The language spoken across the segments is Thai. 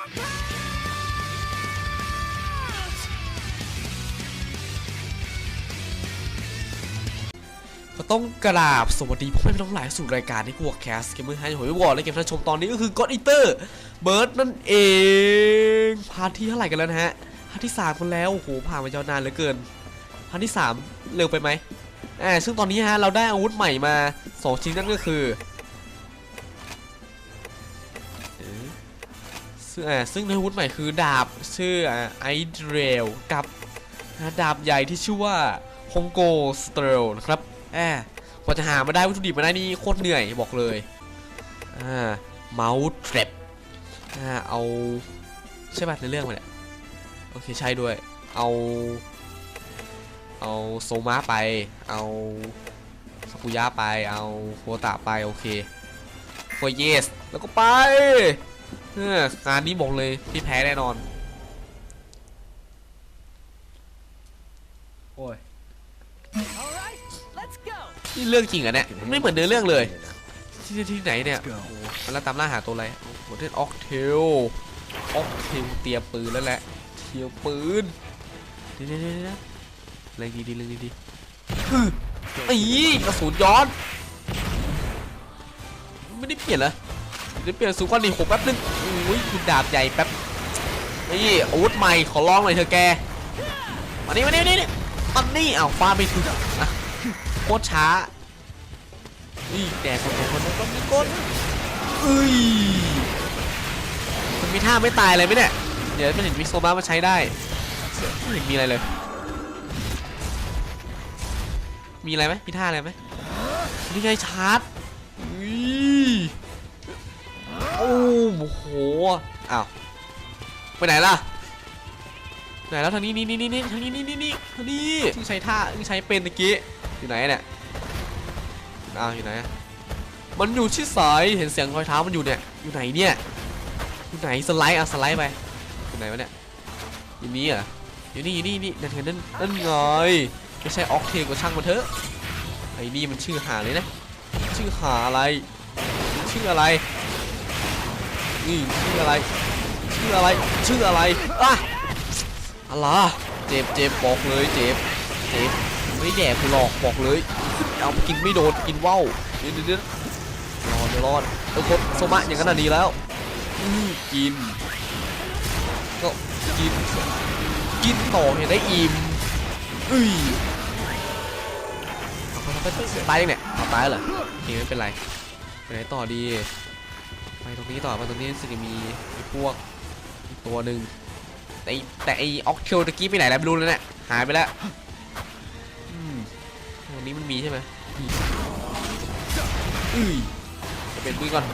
ก็ต้องกราบสวัสดีพ่อแม่พี่น้องหลายสู่รายการที่กูแคสเกมเมอร์ไฮหอยบอกและเกมท่านชมตอนนี้ก็คือ God Eater เบิร์ดนั่นเองพาร์ทที่เท่าไหร่กันแล้วนะฮะพาร์ทที่3กันแล้วโอ้โหผ่านมายาวนานเหลือเกินพาร์ทที่ 3 เร็วไปไหมอ่าซึ่งตอนนี้ฮะเราได้อาวุธใหม่มา 2 ชิ้นนั่นก็คือ ซึ่งอ่าซึ่งในวุธใหม่คือดาบชื่อไอเดรลกับดาบใหญ่ที่ชื่อว่าฮงโกสเตลนะครับแอบกว่าจะหามาได้วัตถุดิบมาได้นี่โคตรเหนื่อยบอกเลยอ่าเมาส์เทรปอ่าเอาใช่ป่ะในเรื่องมันเนี่ยโอเคใช่ด้วย เอา เอาโซมาไป เอาสกุย่าไป เอาโคตะไป โอเคโคเยส แล้วก็ไป เอองานนี้บอกเลยพี่แพ้แน่นอน โอ้ย All right, let's go. นี่เรื่องจริงเหรอะเนี่ยไม่เหมือนเนื้อเรื่องเลย ที่ที่ที่ไหนเนี่ยโอ้โหมันแล้วตามล่าหาตัวอะไรโอ้โหเทนออกเทลออกเทลเตรียมปืนแล้วแหละเตรียมปืนเดี๋ยวเดี๋ยวเดี๋ยวเดี๋ยวเรื่องดีดีๆเรื่องดีดีๆฮึไอ้กระสุนย้อน ไม่ได้เปลี่ยนเหรอ ไม่ได้เปลี่ยนสูงกว่านี้หกแป๊บนึงโอ้ยคุณดาบใหญ่แป๊บนี่อาวุธใหม่ขอลองหน่อยเถอแกมานี่มานี่มานี่นี่อันนี้อ้าวฟาไม่ถึงอะโคตรช้านี่แดกคนคนคนคนคนคนเอ้ยมันมีท่าไม่ตายอะไรไหมเนี่ยเดี๋ยวมันเห็นมิโซมามาใช้ได้ไม่เห็นมีอะไรเลย มีอะไรไหมมีท่าอะไรไหมนี่ไงชาร์จอุ้ย โอ้โหอ้าวไปไหนล่ะไหนแล้วทางนี้นี่นี่นี่นี่ทางนี้นี่นี่นี่ทางนี้ที่ใช้ท่าที่ใช้เป็นตะกี้อยู่ไหนเนี่ยอ้าวอยู่ไหนอะมันอยู่ที่สายเห็นเสียงรอยเท้ามันอยู่เนี่ยอยู่ไหนเนี่ยอยู่ไหนสไลด์อะสไลด์ไปอยู่ไหนวะเนี่ยอยู่นี่เหรอะอยู่นี่อยู่นี่นี่นั่นไงนั่นนั่นไงไม่ใช่ออกเทลก็ช่างมันเถอะไอ้นี่มันชื่อหาเลยนะชื่อหาอะไรชื่ออะไร นี่ชื่ออะไร ชื่ออะไร ชื่ออะไรอะอะไรเจ็บเจ็บบอกเลยเจ็บเจ็บไม่แดกกูหรอกบอกเลย เอากินไม่โดนกินว่าวเดี๋ยวเดี๋ยวเดี๋ยวรอดเดี๋ยวรอดเออครบโซมะอย่างนั้นดีแล้วอือกิน ก็กิน กินต่อเห็นได้อิ่มเอ้ยตายยังเนี่ยตายเหรอโอเคไม่เป็นไรไปไหนต่อดี ไปตรงนี้ต่อไปตรงนี้สึกจะมีไอ้พวกตัวหนึ่งแต่แต่ไอ้ออกเทลตะกี้ไปไหนแล้วไม่รู้แล้วเนี่ยหายไปแล้วอืมวันนี้มันมีใช่ไหมอุ้ยจะเป็นมือก่อน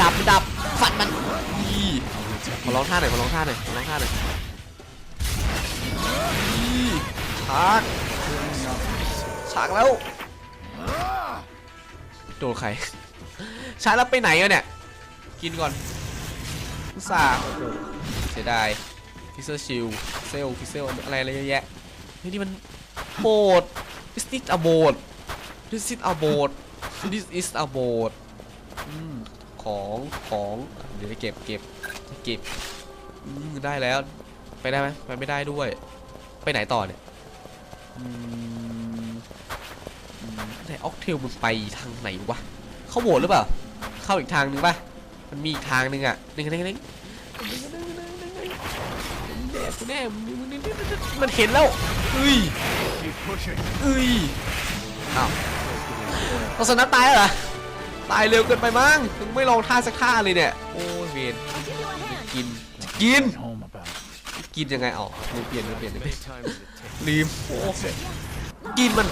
ดับดับฟันมันอีขอลองท่าหน่อยขอลองท่าหน่อยขอลองท่าหน่อยอีฉากฉากแล้วโดนใคร ฉาแล้วไปไหนอะเนี่ย กินก่อนอุตส่าโอ้โหเสียดายฟิเซอร์ชิลเซลฟิเซลอะไรอะไรเยอะแยะเฮ้ยนี่มันโบสถ์ This is a boat This is a boat This is a boat อืมของของเดี๋ยวเก็บเก็บเก็บอืมได้แล้วไปได้ไหมไปไม่ได้ด้วย ไปไหนต่อเนี่ยอืมอืมไหนออกเทลมันไปทางไหนวะเข้าโบสถ์หรือเปล่า เข้าอีกทางหนึ่งป่ะ มันมีอีกทางหนึ่งอะหนึ่งหนึ่งหนึ่งแน่กูแน่มันเห็นแล้วเฮ้ยเอ้ยอ้าวโฆษณาตายเหรอ ตายเร็วเกินไปมั้งถึงไม่ลองท่าสักท่าเลยเนี่ย โอ้ยเวน I'll give you a hand. กิน กิน กินยังไงออลืมเปลี่ยนลืมเปลี่ยนลืมเปลี่ยนลืมโอ้กินมัน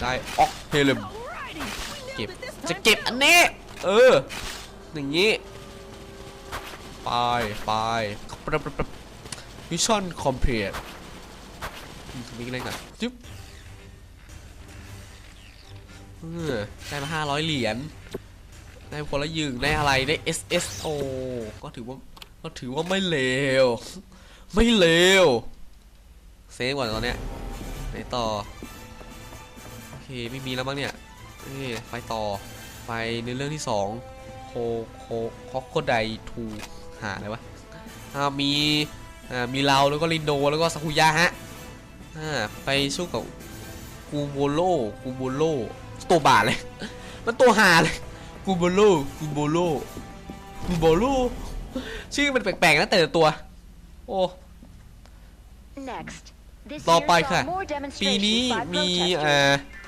ได้ออกเฮลิมเก็บ จะเก็บอันนี้ เออ อย่างนี้ ไปไปมิชชั่นคอมเพลตมีอะไรกันจึ๊บได้มาห้าร้อยเหรียญ ได้คนละยึงได้อะไร ได้ SSO ก็ถือว่า ก็ถือว่าไม่เลว ไม่เลว เซฟก่อนตอนเนี้ยไหนต่อ โอเค ไม่มีแล้วมั้งเนี่ยเอ้ไปต่อ ไปในเรื่องที่สองขโคคอกโคไดทูหาอะไรวะอ่ามีอ่ามีเราแล้วก็ลินโดแล้วก็ซากุยะฮะอ่าไปสู้กับกูโบโลกูโบโลตัวบาเลย มันตัวหาเลยกูโบโลกูโบโลกูโบโลชื่อมันแปลกๆนะแต่ละตัว โอ้ Next, this ต่อ year ไป saw ค่ะ more ปีนี้ demonstrations by มีเอ่อ protesters.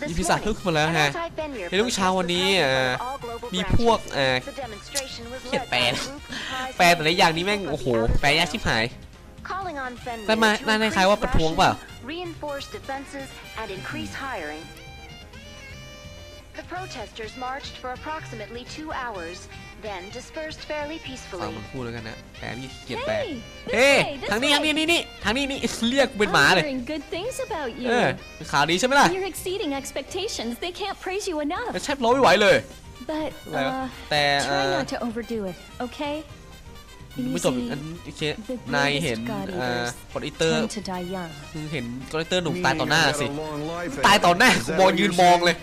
มี This พิซซ่า morning, เพิ่มขึ้นมาแล้วฮะ an anti-Fenrir ในรุ่งเช้าวันนี้ protest was เอ่อ held by all global มี branches. พวกเอ่อ The demonstration was เขียน led แปล by a นะ group comprised แปล of แต่ละอย่างนี้แม่ง people โอ้โห from the outer แปลยากชิบหาย calling on Fenrir ได้มา to น่าได้คล้ายว่าประท้วงเปล่า increase rations, reinforce defenses, and increase hiring. The protesters marched for approximately two hours, then dispersed fairly ฟัง peacefully. มันพูดแล้วกันนะแปลนี่เกลียดแปล Hey, this เฮ้ way, this ทางนี้ทางนี้ way. นี่นี่ทางนี้นี่เรียกกูเป็นหมา I'm เลย hearing good things about เออ you. เป็นข่าวดีใช่ไหมล่ะ You're exceeding expectations. They can't praise you enough. ไม่ใช่ร้องไม่ไหวเลย But อะไรวะ uh, แต่เอ่ try อ not to overdo it, okay? ไม่ You จบอีกอัน see, โอเค the นายเห็น greatest god เอ่อ eaters คอนอิเตอร์ tend to die young. คือเห็นคอนอิเตอร์หนุ่มตาย Meaning ต่อหน้า I got สิ a long life ตายต่อหน้า ahead. กู Is มอง that ยืน what ม you're องเลย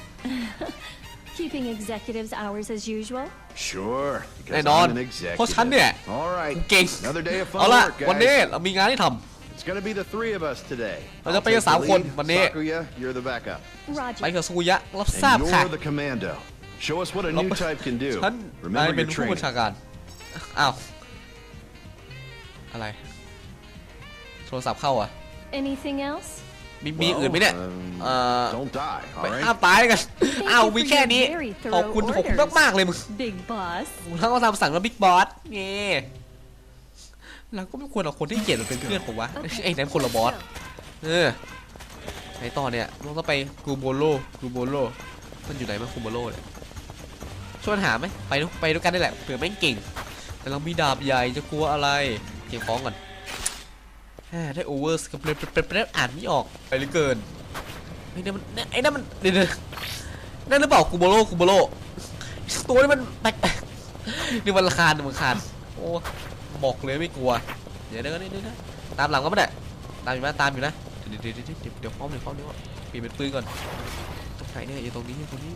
Keeping executives' hours as usual. saying? Sure. because แน่นอน I'm an เพราะฉัน executive. เนี่ย All right. กูเก่ง Another day of เอา fun ล่ะ work, วันนี้ guys. เรามีงานที่ท It's gonna be the three of us today. เราจะ I'll ไปกัน take สาม the คน lead. วันนี้ Sakuya, you're the backup. ำ Roger. ไปกับสุกุยะรับทราบ And ค่ะ you're the commando. Show us what a เรา new type can do. ฉันนาย Remember เป็น your ผู้บัญ training. ชาการ อ้าว อะไร โทรศัพท์เข้าอ่ะ Anything else? มีมีอื่นไหมเนี่ย Well, um, เอ่อ Don't die, ไป all ห้าม right? ตายกันอ้าว you มี for แค่ your นี้ very ขอบคุณ thorough ขอบคุณ orders. มากๆเลยมึง Big boss. ทั้งก็ตามสั่งแล้วบิ๊กบอสเงี้เราก็ไม่ควรเอาคนที่เกลียดมาเป็นเพื่อนผมวะไอ้นั่นคนละบอสเออไหนต่อเนี่ยเราต้องไปกูโบโลกูโบโลมันอยู่ไหนมากูโบโลเนี่ยช่วยหาไหมไปด้วยไปด้วยกันได้แหละเผื่อแม่งเก่ง แต่เรามีดาบใหญ่จะกลัวอะไรเก็บของก่อน แหมได้โอเวอร์สกับเปรย์เปรย์เปรย์อ่านไม่ออกไปเหลือเกินไอ้นั่นมันไอ้นั่นมันเดี๋ยวๆนั่นหรือเปล่ากูโบโลกูโบโลตัวนี้มันแปลกๆนี่มันราคาหนึ่งมันคานโอ้บอกเลยไม่กลัว เดี๋ยวเดี๋ยวเดี๋ยวเดี๋ยวตามหลังก็ไม่ได้ตามอยู่นะตามอยู่นะเดี๋ยวเดี๋ยวเดี๋ยวเดี๋ยวเดี๋ยวพร้อมเดี๋ยวพร้อมเดี๋ยวเปลี่ยนเป็นปืนก่อนตรงไหนเนี่ยอยู่ตรงนี้อยู่ตรงนี้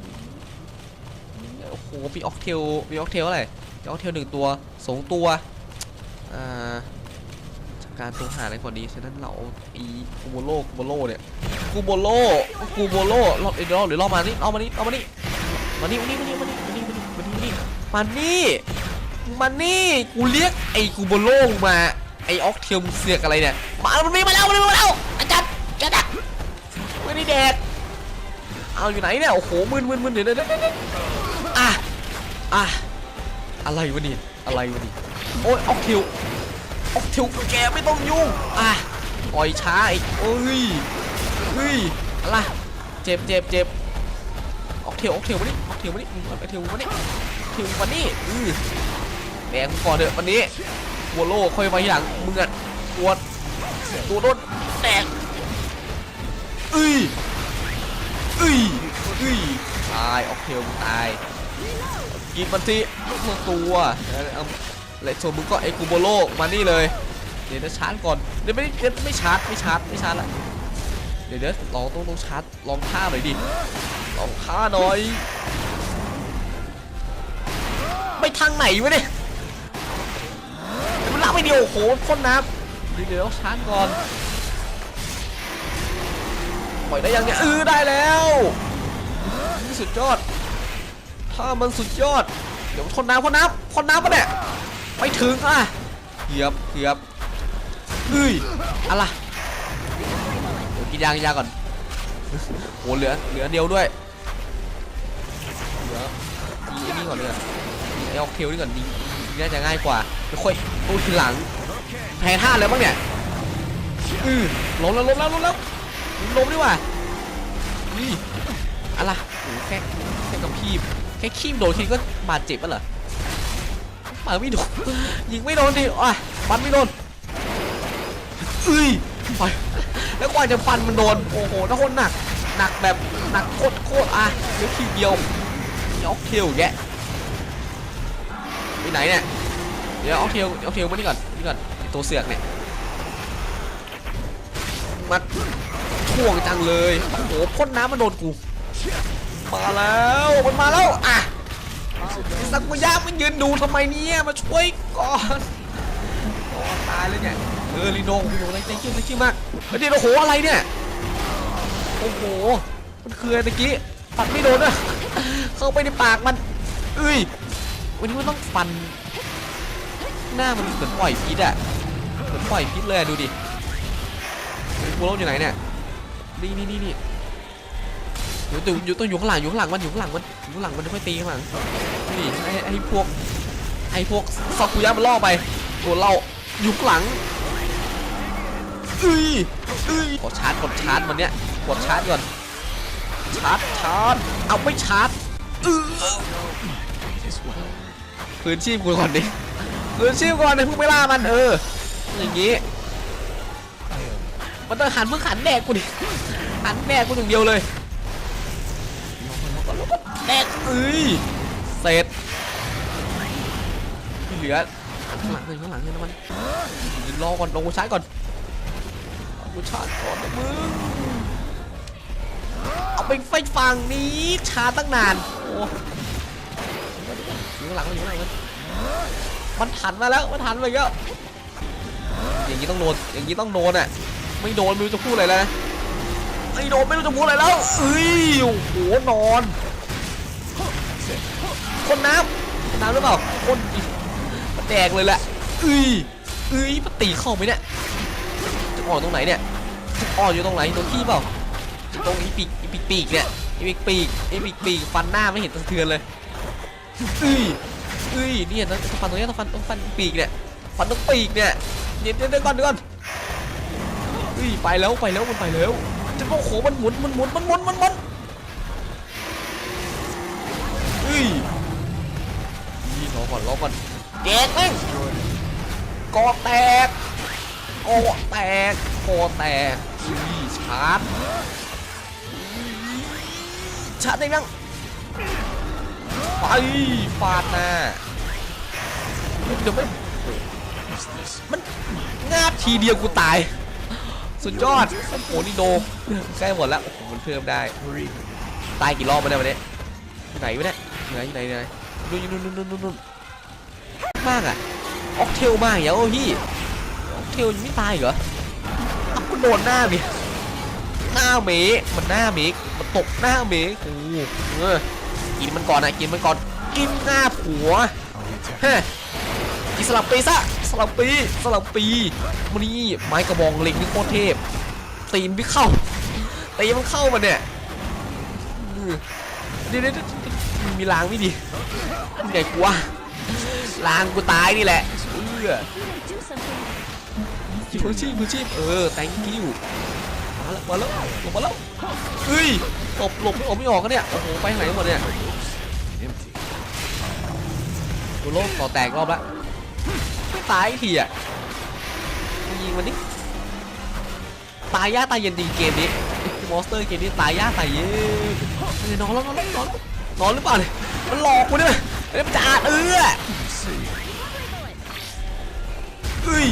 โอ้โหมีออกเทลมีออกเทลอะไรมีออกเทลหนึ่งตัวสองตัวอ่าจา การตัวหาอะไรกว่านี้ฉะนั้นเราอีกูโบโลกูโบโลเนี่ยกูโบโลกูโบโลรอบเดี๋ยวหรือรอบมานี่เอามานี่เอามานี่มานี่มานี่มานี่มานี่มานี่มานี่มานี่มานี่มานี่กูเรียกไอ้กูโบโลมาไอ้ออกเทียมเสือกอะไรเนี่ยมามันมีมาแล้วมันมีมาแล้วอาจารย์อาจารย์ไม่ได้แดกเอาอยู่ไหนเนี่ยโอ้โหมึนมึนมึนเดี๋ยวเดี๋ยวเดี๋ยวเดี๋ยวอะอะอะไรวะนี่อะไรวะนี่โอ้ยออกเทียว ออกเทียวแกไม่ต้องยุ่งอะปล่อยช้าอีกเอ้ยเฮ้ยอะไรเจ็บเจ็บเจ็บออกเทียวออกเทียวมานี่ออกเทียวมานี่ออกเทียวมานี่เทียวมานี่อือแดงก่อนเถอะวันนี้วัวโลค่อยไว้ทีหลังมึงอะตัวตัวโดนแตกเอ้ยเอ้ยเอ้ยตายออกเทลตายกินมันทีมึงตัวแล้วเอา และส่วนมึงก็ไอ้กูโบโลมานี่เลย เดี๋ยวจะชาร์จก่อนเดี๋ยวไม่เดี๋ยวไม่ชาร์จไม่ชาร์จไม่ชาร์จละเดี๋ยวเดี๋ยวลองต้องต้องชาร์จลองท่าหน่อยดิลองท่าหน่อยไปทางไหนวะเนี่ยมันลากไปเดียวโอ้โหพ่นน้ำเดี๋ยวเดี๋ยวชาร์จก่อนปล่อยได้ยังเนี่ยเออได้แล้วนี่สุดยอดถ้ามันสุดยอด เดี๋ยวพ่นน้ำพ่นน้ำพ่นน้ำปะเนี่ย ไปถึงอะเกือบเกือบเอ้ยอะไรเดี๋ยวกินยางกินยาก่อนโอ้เหลือเหลือเดียวด้วยเหลืออีไอ้นี่ก่อนเลยไอ้ออกเทลนี่ก่อนดีน่าจะง่ายกว่าไม่ค่อยโอ้ทีหลังแพ้ท่าแล้วบ้างเนี่ยอือล้มแล้วล้มแล้วล้มแล้วล้มดีกว่านี่อะไรโอ้แค่แค่กับพีบแค่คีบโดนทีก็บาดเจ็บปะเหรอ ปาไม่โดนยิงไม่โดนทีอะฟันไม่โดนอุ้ยไปแล้วกว่าจะฟันมันโดนโอ้โหถ้าคนหนักหนักแบบหนักโคตรโคตรอะเดี๋ยวทีเดียวยกเทลแยะไปไหนเนี่ยเดี๋ยวเอาเทลเอาเทลมานี่ก่อนนี่ก่อนตัวเสือกเนี่ยมาท่วงจังเลยโอ้โหพ่นน้ำมันโดนกูมาแล้วมันมาแล้วอะ สักุยะมันยืนดูทำไมเนี่ยมาช่วยก่อนตายเลยเนี่ยเออลีโนโอ้โหไรใจชื่อใจชื่อมากเฮ้ยเดี๋ยวโอ้โหอะไรเนี่ยโอ้โหมันคืออะไรตะกี้ปัดไม่โดนอะเข้าไปในปากมันเอ้ยวันนี้มันต้องฟัน หน้ามันเหมือนปล่อยพิษอะเหมือนปล่อยพิษเลยดูดิกูรถอยู่ไหนเนี่ยนี่นี่นี่ อยู่ตรงอยู่ต้องอยู่ข้างหลังอยู่ข้างหลังมันอยู่ข้างหลังมันอยู่ข้างหลังมันค่อยตีข้างหลังนี่ไอ้ไอ้พวกไอ้พวกซากุยะมันล่อไปตัวเราอยู่ข้างหลังเอ้ยเอ้ยกดชาร์จกดชาร์จมันเนี้ยกดชาร์จก่อนชาร์จชาร์จเอาไม่ชาร์จเออพื้นชีพกูก่อนดิคืนชีพก่อนเลยพิ่งไปล่ามันเอออย่างงี้มันต้องหันเพิ่งหันแดกกูดิหันแดกกูอย่างเดียวเลย แดกเอ้ยเสร็จที่เหลือข้างหลังเลยข้างหลังเลยนะมันรอก่อนลงกูชาร์จก่อนกูชาร์จก่อนนะมึงเอาไปไฟฝั่งนี้ชาร์จตั้งนานโอ้อยู่ข้างหลังมันอยู่ข้างหลังมันมันหันมาแล้วมันหันมาอีกแล้วอย่างนี้ต้องโดนอย่างนี้ต้องโดนอะไม่โดนไม่รู้จะพูดอะไรแล้วนะไม่โดนไม่รู้จะพูดอะไรแล้วเอ้ย โอ้โหนอนคนน้ำน้ำหรือเปล่าคนอีมันแดกเลยแหละเอ้ยเอ้ยมันตีเข้าไหมเนี่ยจะอ่อนตรงไหนเนี่ยจะอ่อนอยู่ตรงไหนตรงที่เปล่าตรงอีปีกอีปีกปีกเนี่ยอีปีกปีกอีปีกปีกฟันหน้าไม่เห็นสะเทือนเลยเอ้ยเฮ้ยเนี่ยต้องฟันตรงนี้ต้องฟันต้องฟันปีกเนี่ยฟันตรงปีกเนี่ยเดี๋ยวเดี๋ยวก่อนเดี๋ยวก่อนเฮ้ยไปแล้วไปแล้วมันไปแล้วจะโอ้โหมันหมุนมันหมุนมันหมุนมันหมุน อก่อนรอก่อนแดกแม่งกอแตกกอแตกกอแตกอุ้ยชาร์จชาร์จได้ยังไปฟาดหน้าเดี๋ยวไม่มันงาบทีเดียวกูตาย สุดยอดโอ้โหนี่โดใกล้หมดแล้วโอ้โหมันเพิ่มได้ ตายกี่รอบมาเนี่ยวันนี้อยู่ไหนวะเนี่ยอยู่ไหนอยู่ไหนอยู่ไหนนู่นอยู่นู่นนู่นนู่น มากอะออกเทลมากอย่างโอ้พี่ออกเทลยังไม่ตายเหรอเอาก็โดนหน้าดิหน้าเมะมันหน้าเมะมันตกหน้าเมะโอ้เออกินมันก่อนนะกินมันก่อนกินหน้าผัวเฮ้กินสลับปีซะสลับปีสลับปีมันนี่ไม้กระบองเล็งนี่โคตรเทพตีนพี่เข้าตีมันเข้ามาเนี่ยเดี๋ยวเดี๋ยวเดี๋ยวมันมีลางไม่ดีไงกูวะ ลางกูตายนี่แหละเออ Do something. พื้นชีพพื้นชีพเออ thank you มาแล้วมาแล้วลงมาแล้วเฮ้ยหลบหลบไม่ออกไม่ออกกันเนี่ยโอ้โหไปทางไหนหมดเนี่ยตัวโลกต่อแตกรอบละไม่ตายอีกทีอะยิงมันดิตายยากตายเย็นดีเกมนี้มอนสเตอร์เกมนี้ตายยากตายเย็นเฮ้ยนอนแล้วนอนแล้วนอนแล้วนอนหรือเปล่าเนี่ยมันหลอกกูเนี่ย เฮ้ยมันจะอาดเอื้อเอ้ย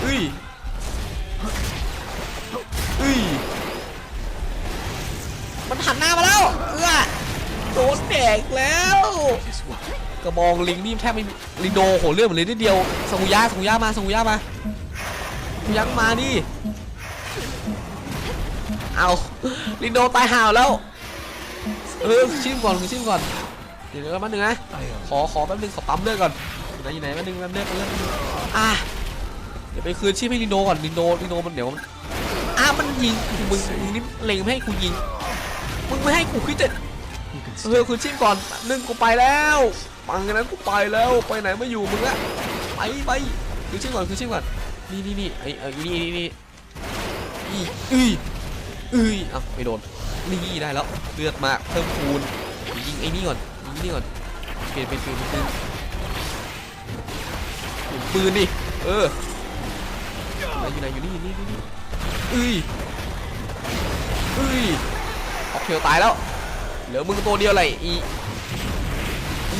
เอ้ยเอ้ยมันหันหน้ามาแล้วเอื้อโดนแดกแล้ว กระบองลิงนี่แทบไม่ลิงโดโหเลือดมันเลยนิดเดียวสกุยะสกุยะมาสกุยะมาสกุยะมาดิเอาลิงโดตายห่าวแล้วเออชิมก่อนชิมก่อน เดี๋ยวแป๊บนึงนะขอขอแป๊บนึงขอปั๊มเลือดก่อนอยู่ไหนอยู่ไหนแป๊บนึงแป๊บนึงแป๊บนึงอะเดี๋ยวไปคืนชีพให้ลิงโดก่อนลิงโดลิงโดมันเดี๋ยวมันอะมันยิงมึงมึงนี่เล็งไม่ให้กูยิงมึงไม่ให้กูคิดจะเออคุณชิมก่อนหนึ่งกูไปแล้วปังกันนั้นกูไปแล้วไปไหนไม่อยู่มึงอะไปไปคือชิมก่อนคือชิมก่อนนี่นี่นี่ไอ้ไอ้นี่นี่นี่อีอุ้ยอุ้ยเอ้าไม่โดนนี่ได้แล้วเลือดมากเพิ่มคูณยิงไอ้นี่ก่อนยิง นี่ก่อนเปลี่ยนเป็นปืนปืนปืนดิเอออยู่ไหนอยู่ไหนอยู่นี่นี่นี่นี่อุ้ยเอ้ยออกเทลตายแล้วเหลือมึงตัวเดียวเลยอี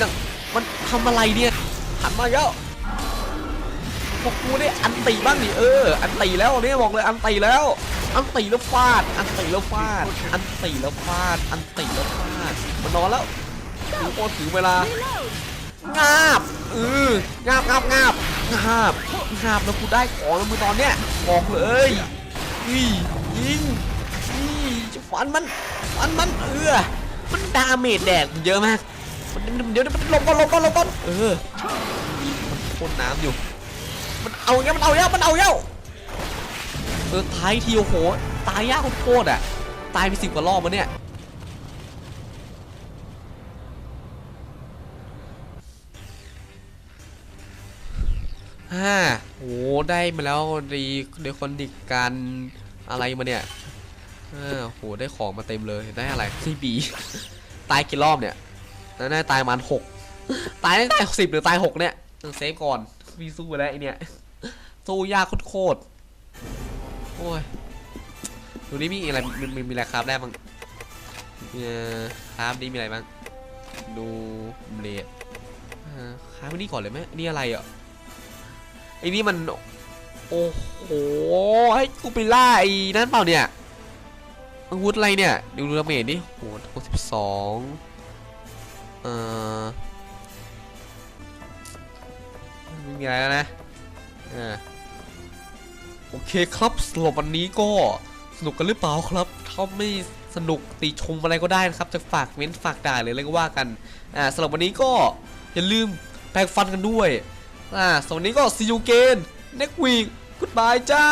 นั่นมันทำอะไรเนี่ยหันมาแล้วพวกกูเนี่ยอันตีบ้างดิเอออันตีแล้วเนี่ยบอกเลยอันตีแล้วอันตีแล้วฟาด อันตีแล้วฟาด อันตีแล้วฟาด อันตีแล้วฟาด มันนอนแล้ว โคตรถึงเวลางาบเอองาบงาบงาบงาบงาบแล้วกูได้ของแล้วมือตอนเนี้ยบอกเลยนี่ยิงนี่จะฟันมันฟันมันเออมันดาเมจแดกเยอะมากเดี๋ยวมันหลบก่อนลบก่อนลบก่อนเออมันพ่นน้ำอยู่ มันเอาเงี้ยมันเอาเงี้ยมันเอาเงี้ยเออตายทีโอ้โหตายยากโคตรอะตายไปสิบกว่ารอบมาเนี่ย ฮ่าโหได้มาแล้วดีเดคอนดิกการอะไรมาเนี่ยอ่าโหได้ของมาเต็มเลยได้อะไรซีบีตายกี่รอบเนี่ยน่าน่าตายมันหกตายตั้งแต่สิบหรือตายหกเนี่ยเออเซฟก่อนมีสู้ไปแล้วไอเนี่ยสู้ยากโคตรโอ้ยดูนี่มีอะไรมีมีมีอะไรครับได้บ้างครับนี่มีอะไรบ้างดูเบลดอ่าครับนี่ก่อนเลยไหมนี่อะไรอะ ไอ้นี่มัน โอ้โห ให้กูไปล่าไอ้นั่นเปล่าเนี่ยอาวุธอะไรเนี่ยดูดูดาเมจดิโหหกสิบสองเออไม่มีอะไรแล้วนะอ่าโอเคครับสำหรับวันนี้ก็สนุกกันหรือเปล่าครับ ถ้าไม่สนุกติชมอะไรก็ได้นะครับ จะฝากเม้นฝากด่าหรืออะไรก็ว่ากัน อ่าสำหรับวันนี้ก็อย่าลืมแปรงฟันกันด้วย อ่าสวัสดีก็ซีอูเกนเน็กวีก o ู d บายจ้า